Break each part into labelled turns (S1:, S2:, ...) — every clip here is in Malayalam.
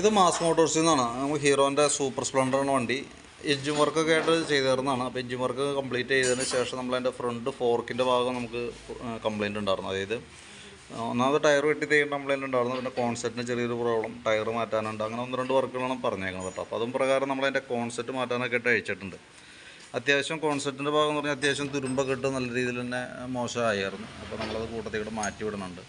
S1: ഇത് മാസ് മോട്ടോഴ്സിൽ നിന്നാണ്. നമുക്ക് ഹീറോന്റെ സൂപ്പർ സ്പ്ലെൻഡറാണ് വണ്ടി. എഞ്ചിൻ വർക്കൊക്കെ ആയിട്ട് ചെയ്തു തരുന്നതാണ്. അപ്പോൾ എഞ്ചിൻ വർക്ക് കംപ്ലീറ്റ് ചെയ്തതിന് ശേഷം നമ്മൾ അതിന്റെ ഫ്രണ്ട് ഫോർക്കിന്റെ ഭാഗം നമുക്ക് കംപ്ലയിന്റ് ഉണ്ടായിരുന്നു. അതായത് ഒന്നാമത് ടയർ വെട്ടി തേക്കേണ്ട കംപ്ലയിന്റ് ഉണ്ടായിരുന്നു. പിന്നെ കോൺസെപ്റ്റിന് ചെറിയൊരു പ്രോബ്ലം. ടയർ മാറ്റാനുണ്ട്. അങ്ങനെ ഒന്ന് രണ്ട് വർക്കുകളാണ് പറഞ്ഞേക്കുന്നത് കേട്ടോ. അപ്പോൾ അതും പ്രകാരം നമ്മൾ അതിന്റെ കോൺസെപ്റ്റ് മാറ്റാനൊക്കെ ആയിട്ട് അയച്ചിട്ടുണ്ട്. അത്യാവശ്യം കോൺസെപ്റ്റിന്റെ ഭാഗം എന്ന് പറഞ്ഞാൽ അത്യാവശ്യം തുരുമ്പൊക്കെ ഇട്ട് നല്ല രീതിയിൽ തന്നെ മോശമായിരുന്നു. അപ്പോൾ നമ്മളത് കൂട്ടത്തിൽ കൂടെ മാറ്റി വിടുന്നുണ്ട്.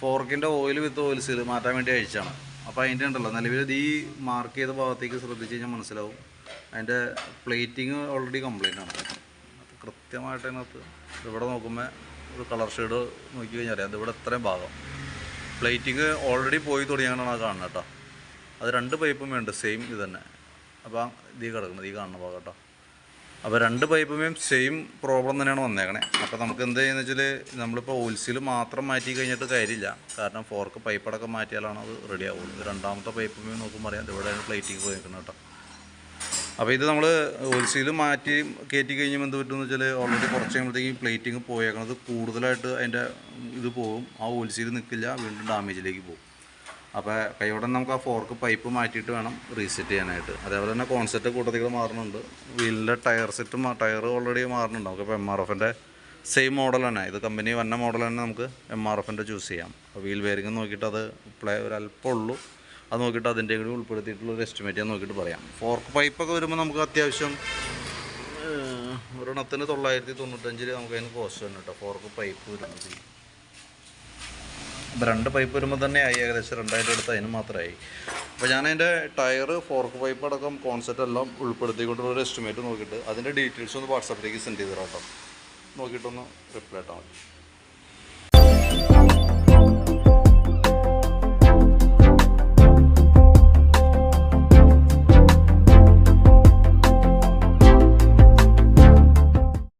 S1: ഫോർക്കിന്റെ ഓയിൽ വിത്ത് ഓയിൽ സീൽ മാറ്റാൻ വേണ്ടി അയച്ചാണ് അപ്പോൾ അതിന്റെ ഉണ്ടല്ലോ നിലവിൽ ഈ മാർക്ക് ചെയ്ത ഭാഗത്തേക്ക് ശ്രദ്ധിച്ച് കഴിഞ്ഞാൽ മനസ്സിലാവും. അതിന്റെ പ്ലേറ്റിങ് ഓൾറെഡി കംപ്ലൈന്റ് ആണ്. കൃത്യമായിട്ട് അതിനകത്ത് ഇവിടെ നോക്കുമ്പോൾ ഒരു കളർ ഷെയ്ഡ് നോക്കി കഴിഞ്ഞാൽ അറിയാം. അതിവിടെ ഇത്രയും ഭാഗം. പ്ലേറ്റിങ് ഓൾറെഡി പോയി തുടങ്ങിയാണ് കാണുന്നത് കേട്ടോ. അത് രണ്ട് പൈപ്പും വേണ്ട സെയിം ഇത് തന്നെ. അപ്പോൾ ഇതീ കിടക്കുന്നത് ഈ കാണുന്ന ഭാഗം കേട്ടോ. അപ്പോൾ രണ്ട് പൈപ്പുമേയും സെയിം പ്രോബ്ലം തന്നെയാണ് വന്നേക്കണേ. അപ്പോൾ നമുക്ക് എന്ത് ചെയ്യുന്നത് വെച്ചാൽ നമ്മളിപ്പോൾ ഓയിൽസിൽ മാത്രം മാറ്റി കഴിഞ്ഞിട്ട് കാര്യമില്ല. കാരണം ഫോർക്ക് പൈപ്പടക്കം മാറ്റിയാലാണ് അത് റെഡി ആവുള്ളൂ. രണ്ടാമത്തെ പൈപ്പുമേ നോക്കുമ്പോൾ അറിയാം. ഇവിടെയാണ് പ്ലേറ്റിങ് പോയി നിൽക്കുന്നത് കേട്ടോ. അപ്പോൾ ഇത് നമ്മൾ ഓയിൽസിൽ മാറ്റി കയറ്റി കഴിഞ്ഞാൽ എന്ത് പറ്റുമെന്ന് വെച്ചാൽ ഓൾറെഡി കുറച്ച് കഴിയുമ്പോഴത്തേക്കും പ്ലേറ്റിങ് പോയേക്കണത് കൂടുതലായിട്ട് അതിന്റെ ഇത് പോകും ആ ഓയിൽസിൽ നിൽക്കില്ല വീണ്ടും ഡാമേജിലേക്ക് പോകും. അപ്പോൾ കൈയോടെ നമുക്ക് ആ ഫോർക്ക് പൈപ്പ് മാറ്റിയിട്ട് വേണം റീസെറ്റ് ചെയ്യാനായിട്ട്. അതേപോലെ തന്നെ കോൺസെറ്റ് കൂട്ടത്തിൽ മാറുന്നുണ്ട്. വീലിന്റെ ടയർ സെറ്റും ടയർ ഓൾറെഡി മാറുന്നുണ്ട് നമുക്ക് ഇപ്പോൾ എം ആർ എഫിന്റെ സെയിം മോഡൽ തന്നെ. ഇത് കമ്പനി വന്ന മോഡൽ തന്നെ നമുക്ക് എം ആർ എഫിന്റെ ചൂസ് ചെയ്യാം. അപ്പോൾ വീൽ ബെയറിംഗ് നോക്കിയിട്ട് അത് പ്ലേ ഒരു അല്പം ഉള്ളൂ. അത് നോക്കിയിട്ട് അതിന്റെ കൂടി ഉൾപ്പെടുത്തിയിട്ടുള്ള ഒരു എസ്റ്റിമേറ്റ് ഞാൻ നോക്കിയിട്ട് പറയാം. ഫോർക്ക് പൈപ്പൊക്കെ വരുമ്പോൾ നമുക്ക് അത്യാവശ്യം ഒരെണ്ണത്തിന് തൊള്ളായിരത്തി തൊണ്ണൂറ്റഞ്ചിൽ നമുക്ക് അതിന് കോസ്റ്റ് തന്നെ കേട്ടോ. ഫോർക്ക് പൈപ്പ് വരുന്നത് രണ്ട് പൈപ്പ് വരുമ്പോൾ തന്നെ ആയി ഏകദേശം രണ്ടായിരം എടുത്ത് അതിന് മാത്രമായി അപ്പോൾ ഞാൻ അതിന്റെ ടയർ ഫോർക്ക് പൈപ്പ് അടക്കം കോൺസെപ്റ്റ് എല്ലാം ഉൾപ്പെടുത്തിക്കൊണ്ടുള്ള ഒരു എസ്റ്റിമേറ്റ് നോക്കിയിട്ട് അതിന്റെ ഡീറ്റെയിൽസ് ഒന്ന് വാട്സാപ്പിലേക്ക് സെൻഡ് ചെയ്ത് തരാം കേട്ടോ നോക്കിയിട്ടൊന്ന് റിപ്ലൈ ഇട്ടാൽ മതി.